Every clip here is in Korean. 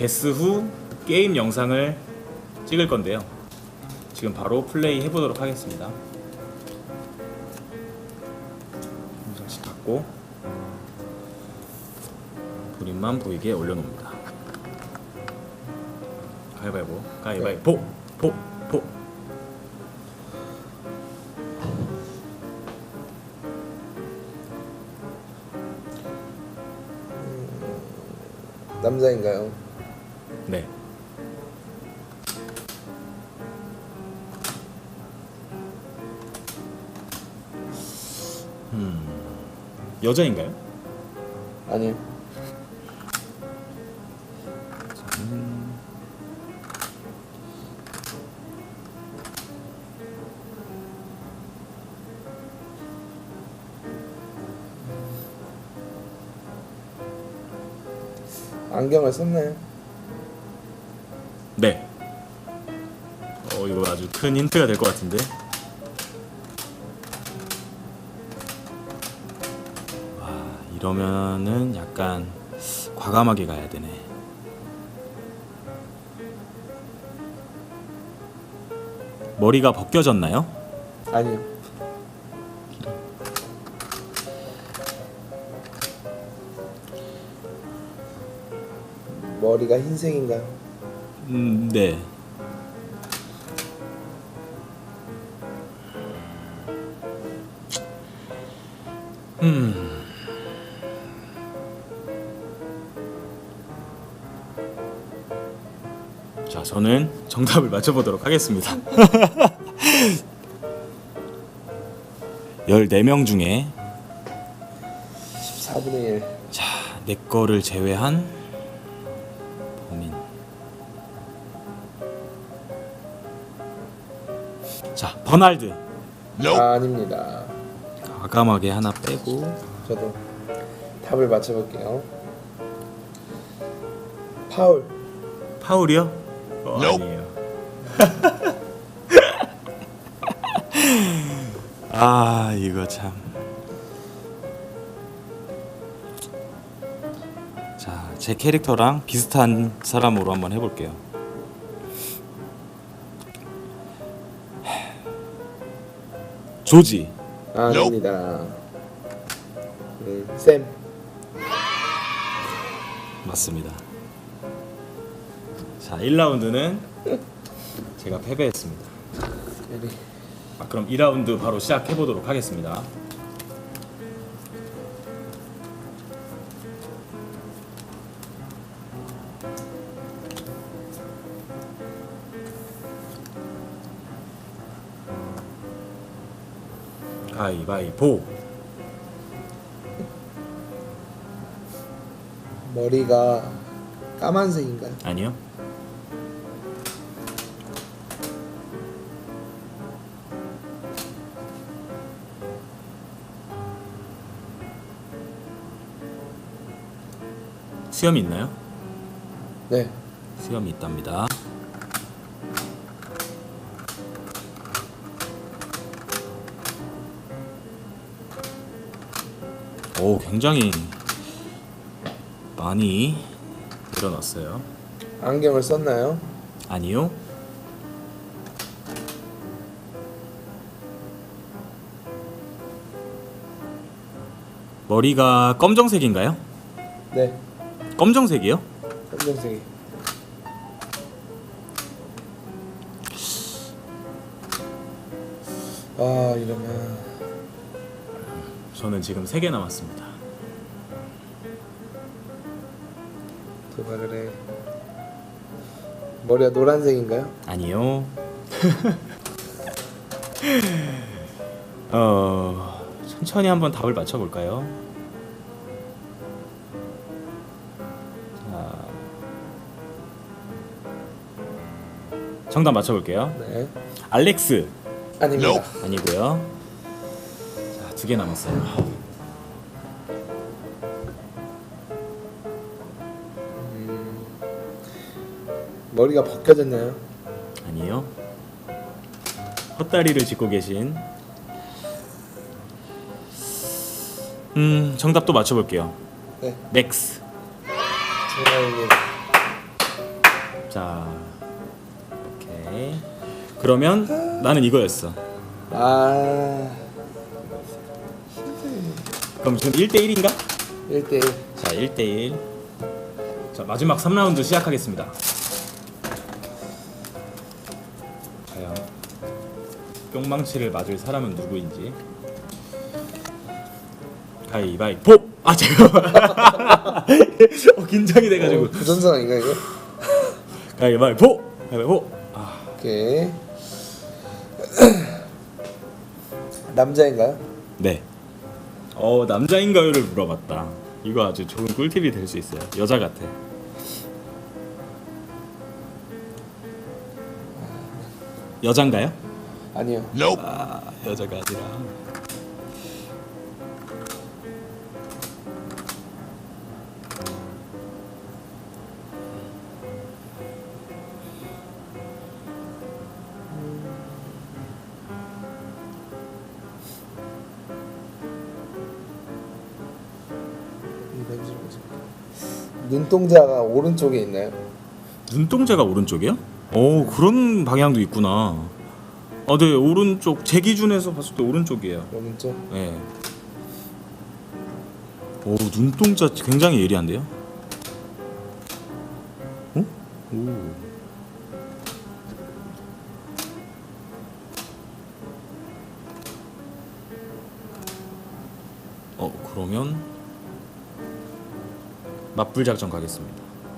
개스 후 게임 영상을 찍을 건데요. 지금 바로 플레이 해보도록 하겠습니다. 잠시 닫고 그림만 보이게 올려놓습니다. 가위바위보, 가위바위보, 보, 보. 남자인가요? 네. 음, 여자인가요? 아니요. 안경을 썼나요? 큰 힌트가 될 것 같은데. 와, 이러면은 약간 과감하게 가야 되네. 머리가 벗겨졌나요? 아니요. 머리가 흰색인가요? 음, 네. 음. 자, 저는 정답을 맞춰보도록 하겠습니다. 14명 중에 14분의 1. 자, 내 거를 제외한 범인. 자, 버날드. 아, 아닙니다. 과감하게 하나 빼고 저도 답을 맞춰볼게요. 파울. 파울이요? 어, 아니에요. 아, 이거 참. 자, 제 캐릭터랑 비슷한 사람으로 한번 해볼게요. 조지. 아, 아닙니다. 음, 샘. 맞습니다. 자, 1라운드는 제가 패배했습니다. 에리. 아, 그럼 2라운드 바로 시작해 보도록 하겠습니다. 가위바위보. 머리가 까만색인가요? 아니요. 수염이 있나요? 네. 수염이 있답니다. 오, 굉장히 많이 늘어났어요. 안경을 썼나요? 아니요. 머리가 검정색인가요? 네. 검정색이요? 검정색이. 아, 이러면 저는 지금 3개 남았습니다. 도박을 해. 머리가 노란색인가요? 아니요. 어, 천천히 한번 답을 맞춰 볼까요? 자, 정답 맞춰 볼게요. 네. 알렉스 아닙니다. 아니고요. 자, 두개 남았어요. 머리가 벗겨졌나요? 아니요. 헛다리를 짚고 계신 음, 정답도 맞춰 볼게요. 네. 맥스. 정답입니다. 자 오케이 그러면 나는 이거였어 아 그럼 지금 1대1인가? 1대1 자 1대1 자 마지막 3라운드 시작하겠습니다 과연 뿅망치를 맞을 사람은 누구인지 가위바위보! 아 잠깐만 어, 긴장이 돼가지고 어, 부전상 아닌가 이거? 가위바위보! 가위바위보! 아 오케이 남자인가요? 네. 어 남자인가요를 물어봤다. 이거 아주 좋은 꿀팁이 될 수 있어요. 여자 같아. 여잔가요? 아니요 아 여자가 아니라. 눈동자가 오른쪽에 있나요? 눈동자가 오른쪽이요? 오 그런 방향도 있구나. 아, 네 오른쪽 제 기준에서 봤을 때 오른쪽이에요. 오른쪽 네. 오 눈동자 굉장히 예리한데요? 어? 오. 어 그러면 맞불 작전 가겠습니다.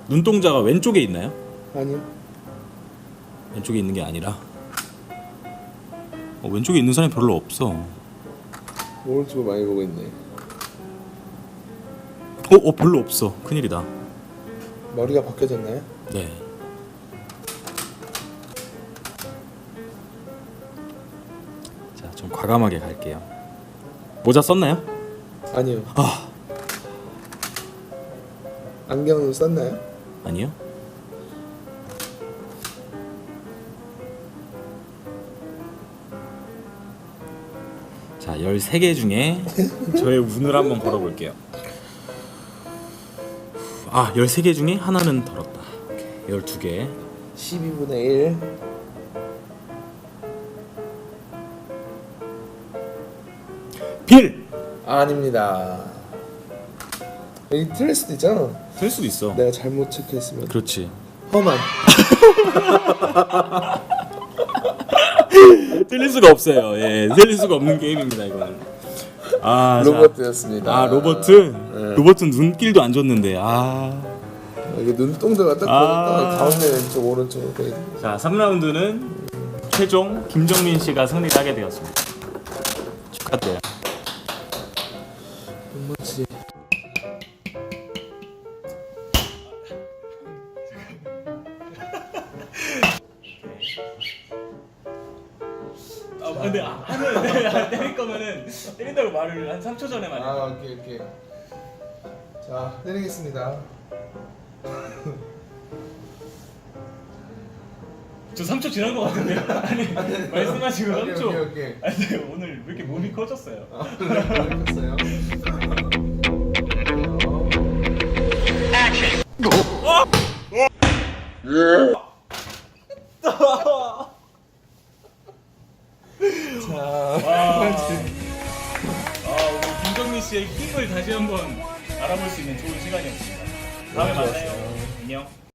눈동자가 왼쪽에 있나요? 아니요 왼쪽에 있는 게 아니라 어, 왼쪽에 있는 사람이 별로 없어. 오른쪽을 많이 보고 있네 어, 어 별로 없어. 큰일이다. 머리가 벗겨졌나요? 네. 자, 좀 과감하게 갈게요. 모자 썼나요? 아니요 아, 안경은 썼나요? 아니요. 자, 13개 중에 저의 운을 한번 걸어볼게요. 아, 13개 중에 하나는 덜었다. 오케이, 12개. 12분의 1 빌! 아닙니다 여기 틀릴 수도 있잖아 될 수도 있어. 내가 잘못 체크했으면 그렇지. 험한 틀릴 수가 없어요. 예, 틀릴 수가 없는 게임입니다, 이거는. 아, 자. 로버트였습니다 아, 로버트? 네. 로버트 눈길도 안 줬는데. 아. 여기 눈동자가 딱 아. 보니까 가운데 왼쪽 오른쪽 이렇게 자, 3라운드는 최종 김정민 씨가 승리를 하게 되었습니다. 축하드려요. 똥망치 근데 하는 때릴 거면은 때린다고 말을 한 3초 전에 말해. 아 오케이 오케이. 자 때리겠습니다. 저 3초 지난 것 같은데요? 아니, 말씀하시고 오케이, 3초. 오케이 오케이. 아니, 근데 오늘 왜 이렇게 몸이 커졌어요? 아 모르겠어요? 자 다시 한번 알아볼 수 있는 좋은 시간이었습니다. 다음에 너무 만나요. 안녕.